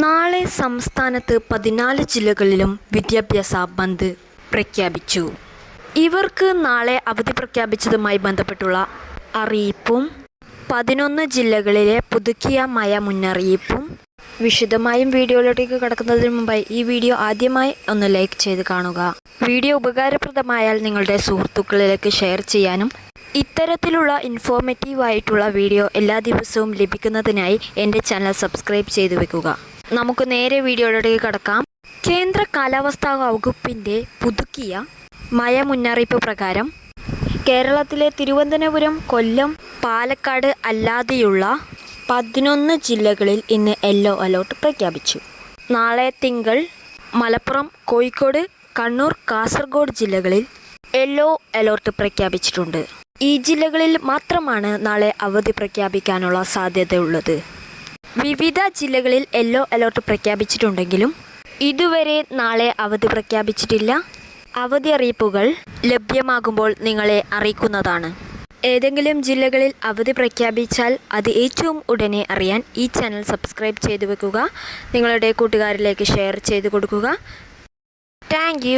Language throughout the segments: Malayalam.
നാളെ സംസ്ഥാനത്ത് പതിനാല് ജില്ലകളിലും വിദ്യാഭ്യാസ ബന്ദ് പ്രഖ്യാപിച്ചു. ഇവർക്ക് നാളെ അവധി പ്രഖ്യാപിച്ചതുമായി ബന്ധപ്പെട്ടുള്ള അറിയിപ്പും പതിനൊന്ന് ജില്ലകളിലെ പുതുക്കിയ മഴ മുന്നറിയിപ്പും വിശദമായും വീഡിയോയിലോട്ടേക്ക് കടക്കുന്നതിന് മുമ്പായി ഈ വീഡിയോ ആദ്യമായി ഒന്ന് ലൈക്ക് ചെയ്ത് കാണുക. വീഡിയോ ഉപകാരപ്രദമായാൽ നിങ്ങളുടെ സുഹൃത്തുക്കളിലേക്ക് ഷെയർ ചെയ്യാനും ഇത്തരത്തിലുള്ള ഇൻഫോർമേറ്റീവ് ആയിട്ടുള്ള വീഡിയോ എല്ലാ ദിവസവും ലഭിക്കുന്നതിനായി എന്റെ ചാനൽ സബ്സ്ക്രൈബ് ചെയ്തു വെക്കുക. നമുക്ക് നേരെ വീഡിയോയിലേക്ക് കടക്കാം. കേന്ദ്ര കാലാവസ്ഥാ വകുപ്പിന്റെ പുതുക്കിയ മഴ മുന്നറിയിപ്പ് പ്രകാരം കേരളത്തിലെ തിരുവനന്തപുരം കൊല്ലം പാലക്കാട് അല്ലാതെയുള്ള പതിനൊന്ന് ജില്ലകളിൽ ഇന്ന് യെല്ലോ അലേർട്ട് പ്രഖ്യാപിച്ചു. നാളെ തിങ്കൾ മലപ്പുറം കോഴിക്കോട് കണ്ണൂർ കാസർഗോഡ് ജില്ലകളിൽ യെല്ലോ അലേർട്ട് പ്രഖ്യാപിച്ചിട്ടുണ്ട്. ഈ ജില്ലകളിൽ മാത്രമാണ് നാളെ അവധി പ്രഖ്യാപിക്കാനുള്ള സാധ്യതയുള്ളത്. വിവിധ ജില്ലകളിൽ യെല്ലോ അലേർട്ട് പ്രഖ്യാപിച്ചിട്ടുണ്ടെങ്കിലും ഇതുവരെ നാളെ അവധി പ്രഖ്യാപിച്ചിട്ടില്ല. അവധി അറിയിപ്പുകൾ ലഭ്യമാകുമ്പോൾ നിങ്ങളെ അറിയിക്കുന്നതാണ്. ഏതെങ്കിലും ജില്ലകളിൽ അവധി പ്രഖ്യാപിച്ചാൽ അത് ഏറ്റവും ഉടനെ അറിയാൻ ഈ ചാനൽ സബ്സ്ക്രൈബ് ചെയ്തു വെക്കുക. നിങ്ങളുടെ കൂട്ടുകാരിലേക്ക് ഷെയർ ചെയ്തു കൊടുക്കുക. താങ്ക്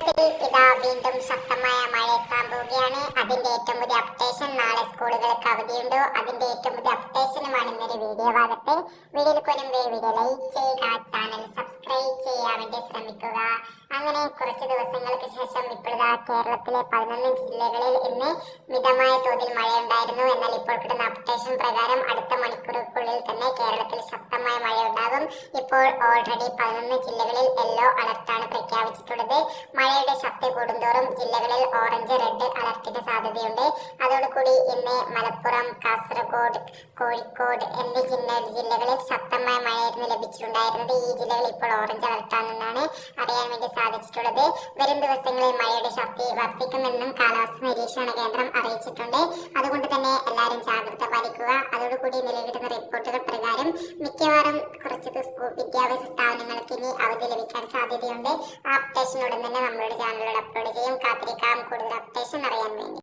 വീണ്ടും ശക്തമായ മഴ എത്താൻ പോവുകയാണ്. അതിന്റെ ഏറ്റവും പുതിയ അപ്ഡേഷൻ നാളെ സ്കൂളുകൾക്ക് അവധിയുണ്ടോ. അതിന്റെ ഏറ്റവും പുതിയ അപ്ഡേഷനുമാണ് ഇന്നൊരു വീഡിയോ ഭാഗത്ത് വീഡിയോയിൽ കൊനുമ്പേ വീഡിയോ ലൈക്ക് ചെയ്യുക ചാനൽ സബ്സ്ക്രൈബ് ചെയ്യാൻ വേണ്ടി ശ്രമിക്കുക. അങ്ങനെ കുറച്ച് ദിവസങ്ങൾക്ക് ശേഷം ഇപ്പോഴാ കേരളത്തിലെ പതിനൊന്ന് ജില്ലകളിൽ ഇന്ന് മിതമായ തോതിൽ മഴയുണ്ടായിരുന്നു. എന്നാൽ ഇപ്പോൾ കിട്ടുന്ന അപ്ഡേഷൻ പ്രകാരം അടുത്ത മണിക്കൂറുകൾക്കുള്ളിൽ തന്നെ കേരളത്തിൽ ശക്തമായ മഴ ഉണ്ടാകും ഇപ്പോൾ ഓൾറെഡി പതിനൊന്ന് ജില്ലകളിൽ യെല്ലോ അലർട്ടാണ് പ്രഖ്യാപിച്ചിട്ടുള്ളത്. കൂടുന്തോറും ജില്ലകളിൽ ഓറഞ്ച് റെഡ് അലർട്ടിന്റെ സാധ്യതയുണ്ട്. അതോടുകൂടി ഇന്ന് മലപ്പുറം കാസർഗോഡ് കോഴിക്കോട് എന്നീ ജില്ല ജില്ലകളിൽ ശക്തമായ മഴയായിരുന്നു ലഭിച്ചിട്ടുണ്ടായിരുന്നത്. ഈ ജില്ലകളിൽ ഇപ്പോൾ ഓറഞ്ച് അലർട്ടാണെന്നാണ് അറിയാൻ വേണ്ടി സാധിച്ചിട്ടുള്ളത്. വരും ദിവസങ്ങളിൽ മഴയുടെ ശക്തി വർദ്ധിക്കുമെന്നും കാലാവസ്ഥ നിരീക്ഷണ കേന്ദ്രം അറിയിച്ചിട്ടുണ്ട്. അതുകൊണ്ട് തന്നെ എല്ലാവരും പാലിക്കുക അതോടുകൂടി നിലവിടുന്ന റിപ്പോർട്ടുകൾ പ്രകാരം മിക്കവാറും കുറച്ച് സ്കൂൾ വിദ്യാഭ്യാസ സ്ഥാപനങ്ങൾക്ക് ഇനി അവധി ലഭിക്കാൻ സാധ്യതയുണ്ട്. അപ്ഡേഷൻ ഉടൻ തന്നെ നമ്മളുടെ ചാനലിലൂടെ അപ്ലോഡ് ചെയ്യും. കാത്തിരിക്കാം. കൂടുതൽ അപ്ഡേഷൻ അറിയാൻ വേണ്ടി.